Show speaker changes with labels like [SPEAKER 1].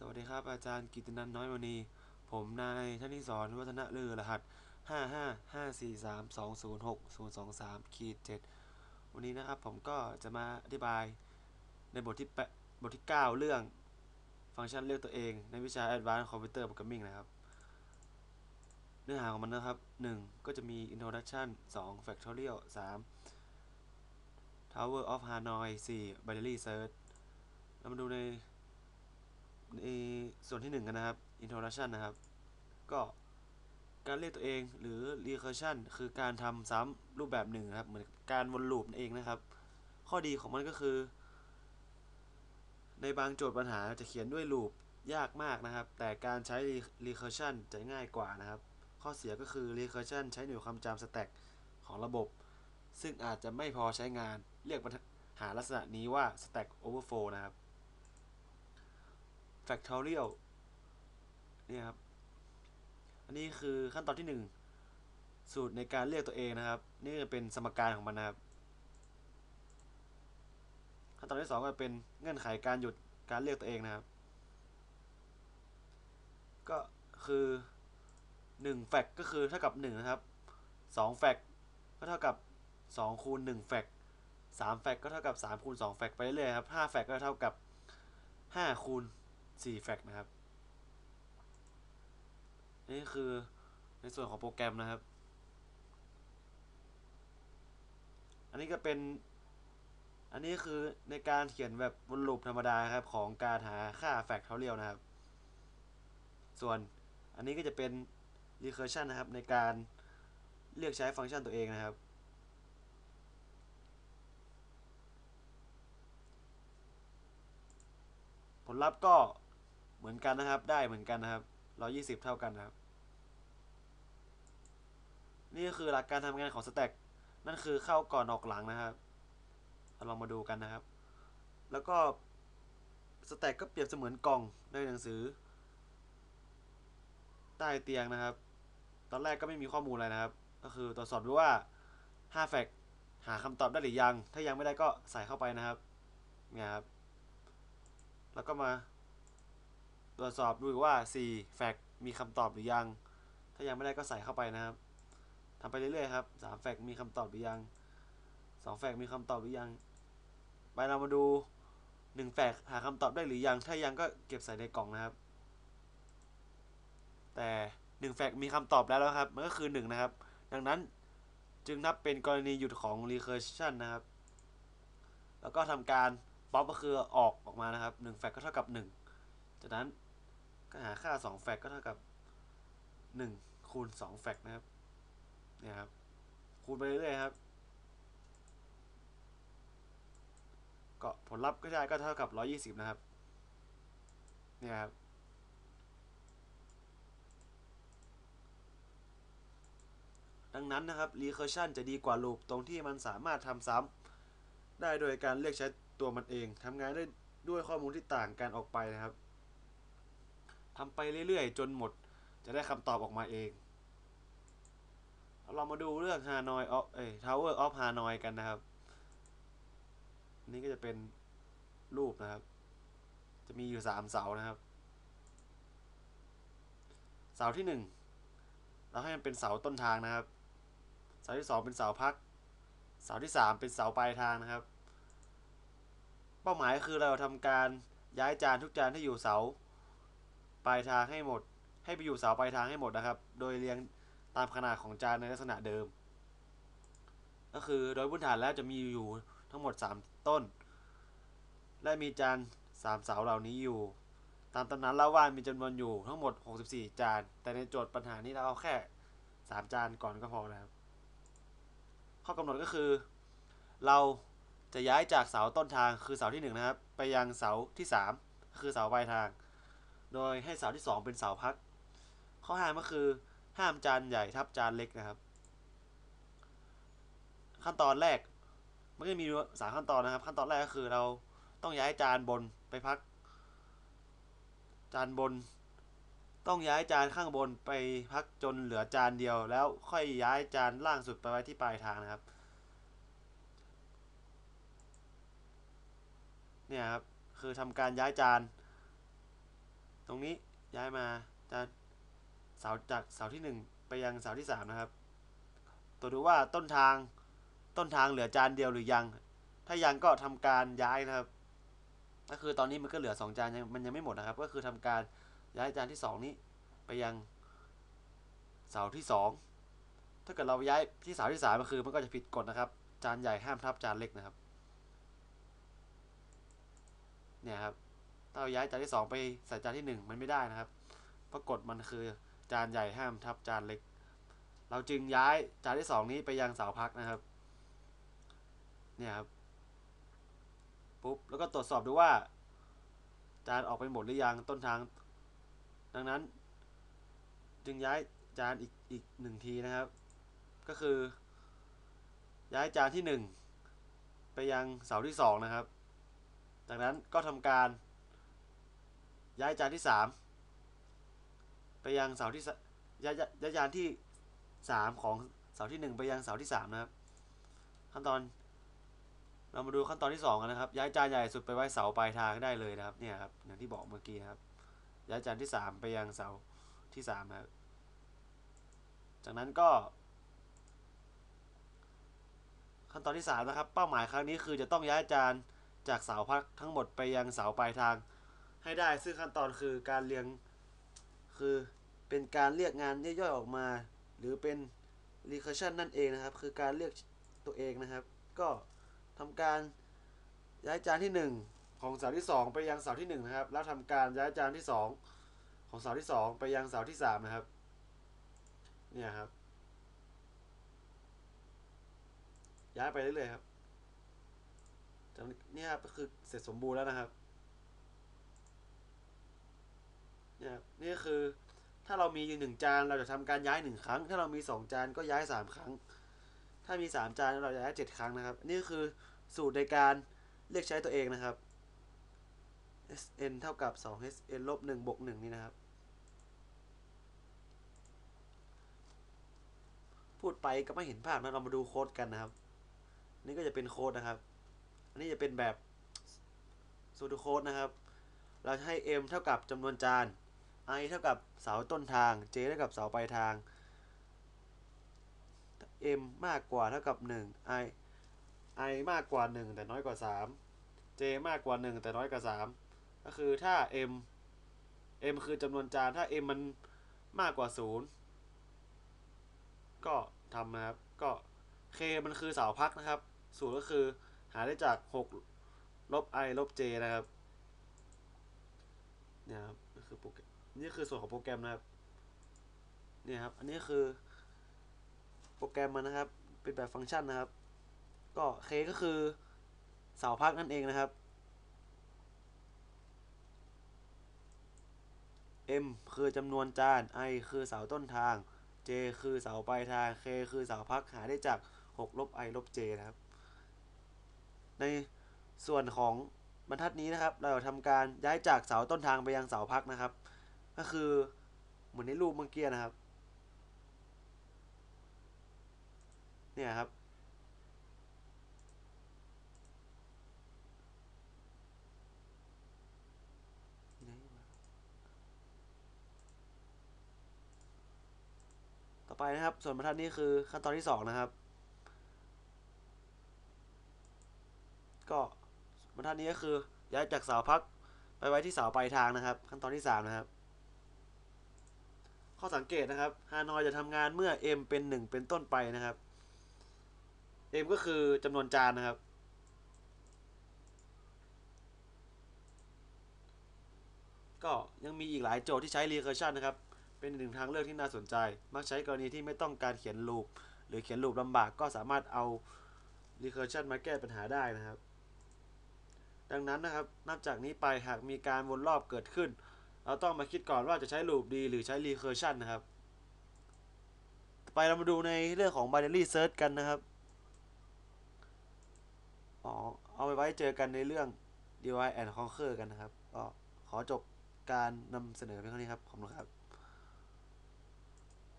[SPEAKER 1] สวัสดีครับ อาจารย์กิตตินันท์น้อยมณีผมนายธนิสรวัฒนะเลือรหัสห้าห้าห้าสี่สามสองศูนย์หกศูนย์สองสามขีดเจ็ดวันนี้นะครับผมก็จะมาอธิบายในบทที่แปดบทที่เก้าเรื่องฟังก์ชันเลือกตัวเองในวิชา Advanced Computer Programming นะครับ เนื้อหาของมันนะครับ 1. ก็จะมี Introduction 2. Factorial 3. Tower of Hanoi 4. Binary Search เรามาดูใน ในส่วนที่หนึ่งกันนะครับ introduction นะครับ ก็การเรียกตัวเองหรือ recursion คือการทำซ้ำรูปแบบหนึ่งนะครับ เหมือนการวนลูปนั่นเองนะครับ ข้อดีของมันก็คือ ในบางโจทย์ปัญหาจะเขียนด้วยลูปยากมากนะครับ แต่การใช้ recursion จะง่ายกว่านะครับ ข้อเสียก็คือ recursion ใช้หน่วยความจำ stack ของระบบ ซึ่งอาจจะไม่พอใช้งาน เรียกปัญหาลักษณะนี้ว่า stack overflow นะครับ factorial นี่ครับ อันนี้คือขั้นตอนที่ 1 สูตรในการเรียกตัวเองนะครับ นี่จะเป็นสมการของมันนะครับ ขั้นตอนที่ 2 ก็เป็นเงื่อนไขการหยุดการเรียกตัวเองนะครับ ก็คือ1แฟกก็คือเท่ากับ1นะครับ2แฟกก็เท่ากับ2คูณ1แฟก3แฟกก็เท่ากับ3คูณ2แฟกไปเรื่อยครับ5แฟกก็เท่ากับ5คูณ 4แฟกนะครับ นี่คือในส่วนของโปรแกรมนะครับ อันนี้ก็เป็น อันนี้คือในการเขียนแบบวนลูปธรรมดาครับ ของการหาค่าแฟกเท่าเรียลนะครับ ส่วนอันนี้ก็จะเป็น recursion นะครับ ในการเรียกใช้ฟังก์ชันตัวเองนะครับ ผลลัพธ์ก็ เหมือนกันนะครับ ได้เหมือนกันนะครับ120เท่ากันนะครับ นี่ก็คือหลักการทำงานของสแต็กนั่นคือเข้าก่อนออกหลังนะครับเราลองมาดูกันนะครับ แล้วก็สแต็กก็เปรียบเสมือนกล่องในหนังสือ ใต้เตียงนะครับ ตอนแรกก็ไม่มีข้อมูลอะไรนะครับ ก็คือตรวจสอบดูว่า5แฟกหาคำตอบได้หรือยัง ถ้ายังไม่ได้ก็ใส่เข้าไปนะครับเนี่ยครับ แล้วก็มา ตรวจสอบดูว่า 4 แฟกมีคำตอบหรือยัง ถ้ายังไม่ได้ก็ใส่เข้าไปนะครับทำไปเรื่อยๆครับ 3 แฟกมีคำตอบหรือยัง 2 แฟกมีคำตอบหรือยัง ไปเรามาดู 1 แฟกหาคำตอบได้หรือยัง ถ้ายังก็เก็บใส่ในกล่องนะครับ แต่ 1 แฟกมีคำตอบแล้วครับ มันก็คือ 1 นะครับ ดังนั้นจึงนับเป็นกรณีหยุดของ recursion นะครับ แล้วก็ทำการป๊อปก็คือออกออกมานะครับ1แฟกก็เท่ากับ 1 จากนั้น ก็หาค่า2แฟกต์ก็เท่ากับ1คูณ2แฟกต์นะครับ เนี่ยครับ คูณไปเรื่อยครับ ก็ผลลัพธ์ก็ได้ก็เท่ากับ120นะครับ เนี่ยครับดังนั้นนะครับ recursion จะดีกว่า loop ตรงที่มันสามารถทำซ้ำได้โดยการเรียกใช้ตัวมันเองทำงานได้ด้วยข้อมูลที่ต่างกันออกไปนะครับ ทำไปเรื่อยๆ จนหมด จะได้คำตอบออกมาเองเรามาดูเรื่อง Hanoi of เอ้ย Tower of Hanoi กันนะครับ นี่ก็จะเป็นรูปนะครับ จะมีอยู่3เสานะครับ เสาที่1เราให้มันเป็นเสาต้นทางนะครับ เสาที่2เป็นเสาพัก เสาที่3เป็นเสาปลายทางนะครับ เป้าหมายคือเราทำการย้ายจานทุกจานที่อยู่เสา ปลายทางให้หมด ให้ไปอยู่เสาปลายทางให้หมดนะครับ โดยเรียงตามขนาดของจานในลักษณะเดิม ก็คือโดยพื้นฐานแล้วจะมีอยู่ทั้งหมด 3 ต้น และมีจาน3เสาเหล่านี้อยู่ ตามตำนานเล่าว่ามีจำนวนอยู่ทั้งหมด 64 จาน แต่ในโจทย์ปัญหานี้เราเอาแค่ 3 จานก่อนก็พอแล้วข้อกำหนดก็คือ เราจะย้ายจากเสาต้นทางคือเสาที่ 1 นะครับ ไปยังเสาที่ 3 คือเสาปลายทาง โดยให้เสาที่ 2 เป็นเสาพัก ข้อห้ามก็คือห้ามจานใหญ่ทับจานเล็กนะครับ ขั้นตอนแรกมันก็มีสามขั้นตอนนะครับ ขั้นตอนแรกก็คือเราต้องย้ายจานบนไปพัก จานบน ต้องย้ายจานข้างบนไปพักจนเหลือจานเดียว แล้วค่อยย้ายจานล่างสุดไปไว้ที่ปลายทางนะครับเนี่ยครับคือทำการย้ายจาน ตรงนี้ย้ายมาจานเสาจากเสาที่หนึ่งไปยังเสาที่สามนะครับ ตัวจดูว่าต้นทางต้นทางเหลือจานเดียวหรือยัง ถ้ายังก็ทำการย้ายนะครับ ก็คือตอนนี้มันก็เหลือสองจานยังมันยังไม่หมดนะครับ ก็คือทำการย้ายจานที่สองนี้ไปยังเสาที่สองถ้าเกิดเราย้ายที่เสาที่สามก็คือมันก็จะผิดกฎนะครับ จานใหญ่ห้ามทับจานเล็กนะครับ เนี่ยครับ ถ้าเราย้ายจานที่สองไปใส่จานที่หนึ่งมันไม่ได้นะครับเพราะกฎมันคือจานใหญ่ห้ามทับจานเล็ก เราจึงย้ายจานที่สองนี้ไปยังเสาพักนะครับ เนี่ยครับ ปุ๊บ แล้วก็ตรวจสอบดูว่า จานออกไปหมดหรือยังต้นทาง ดังนั้น จึงย้ายจานอีกอีกหนึ่งทีนะครับ ก็คือ ย้ายจานที่หนึ่งไปยังเสาที่สองนะครับ จากนั้นก็ทำการ ย้ายจานที่สามไปยังเสาที่ย้ายย้ายยายจานที่สามของเสาที่หนึ่งไปยังเสาที่สามนะครับ ขั้นตอน เรามาดูขั้นตอนที่สองกันนะครับ ย้ายจานใหญ่สุดไปไว้เสาปลายทางได้เลยนะครับเนี่ยครับอย่างที่บอกเมื่อกี้ครับ ย้ายจานที่สามไปยังเสาที่สามนะครับจากนั้นก็ ขั้นตอนที่สามนะครับ เป้าหมายครั้งนี้คือจะต้องย้ายจานจากเสาพักทั้งหมดไปยังเสาปลายทาง ให้ได้ ซึ่งขั้นตอนคือการเรียงคือเป็นการเรียกงานย่อยๆออกมา หรือเป็น recursion นั่นเองนะครับ คือการเรียกตัวเองนะครับ ก็ทำการย้ายจานที่ 1 ของเสาที่ 2 ไปยังเสาที่1นะครับ แล้วทำการย้ายจานที่ 2 ของเสาที่ 2 ไปยังเสาที่ 3 นะครับ เนี่ยครับ ย้ายไปเรื่อยๆครับนี้ครับก็คือเสร็จสมบูรณ์แล้วนะครับ เนี่ยครับนี่ก็คือถ้าเรามีหนึ่งจานเราจะทำการย้ายหนึ่งครั้ง ถ้าเรามีสองจานก็ย้ายสามครั้ง ถ้ามีสามจานเราจะย้ายเจ็ดครั้งนะครับ นี่คือสูตรในการเรียกใช้ตัวเองนะครับ sn เท่ากับ2 sn ลบ1บวก1นี่นะครับ พูดไปก็ไม่เห็นภาพนะเรามาดูโค้ดกันนะครับ นี่ก็จะเป็นโค้ดนะครับ อันนี้จะเป็นแบบสูตรโค้ดนะครับ เราให้ m เท่ากับจำนวนจาน i เท่ากับเสาต้นทาง j เท่ากับเสาปลายทาง m มากกว่าเท่ากับ 1 i i มากกว่า 1 แต่น้อยกว่า 3 j มากกว่า 1 แต่น้อยกว่า 3 ก็คือถ้า m m คือจำนวนจานถ้า m มันมากกว่า 0 ก็ทำนะครับ ก็ k มันคือเสาพักนะครับสูตรก็คือหาได้จาก 6 ลบ i ลบ j นะครับเนี่ยครับนี่คือโปรแกรม นี่คือส่วนของโปรแกรมนะครับเนี่ยครับ อันนี้คือ โปรแกรมมันนะครับ เป็นแบบฟังก์ชันนะครับ ก็ k ก็คือเสาพักนั่นเองนะครับ m คือจำนวนจาน i คือเสาต้นทาง j คือเสาปลายทาง k คือเสาพักหาได้จาก 6 ลบ i ลบ j นะครับ ในส่วนของบรรทัดนี้นะครับ เราทำการย้ายจากเสาต้นทางไปยังเสาพักนะครับ ก็คือเหมือนในรูปเมื่อกี้นะครับ เนี่ยครับ ต่อไปนะครับ ส่วนบรรทัดนี้คือขั้นตอนที่สองนะครับ ก็บรรทัดนี้ก็คือย้ายจากเสาพักไปไว้ที่เสาปลายทางนะครับ ขั้นตอนที่สามนะครับ ข้อสังเกตนะครับฮานอยจะทำงานเมื่อ m เป็น 1 เป็นต้นไปนะครับ m ก็คือจำนวนจานนะครับ ก็ยังมีอีกหลายโจทย์ที่ใช้ recursion นะครับ เป็นหนึ่งทางเลือกที่น่าสนใจ มักใช้กรณีที่ไม่ต้องการเขียนลูป หรือเขียนลูปลำบากก็สามารถเอา recursion มาแก้ปัญหาได้นะครับ ดังนั้นนะครับ นับจากนี้ไปหากมีการวนรอบเกิดขึ้น เราต้องมาคิดก่อนว่าจะใช้ลูปดีหรือใช้ recursion นะครับ ไปเรามาดูในเรื่องของ binary search กันนะครับอ๋อเอาไปไว้เจอกันในเรื่อง divide and conquer กันนะครับก็ขอจบการนำเสนอเพียงเท่านี้ครับ ขอบคุณครับ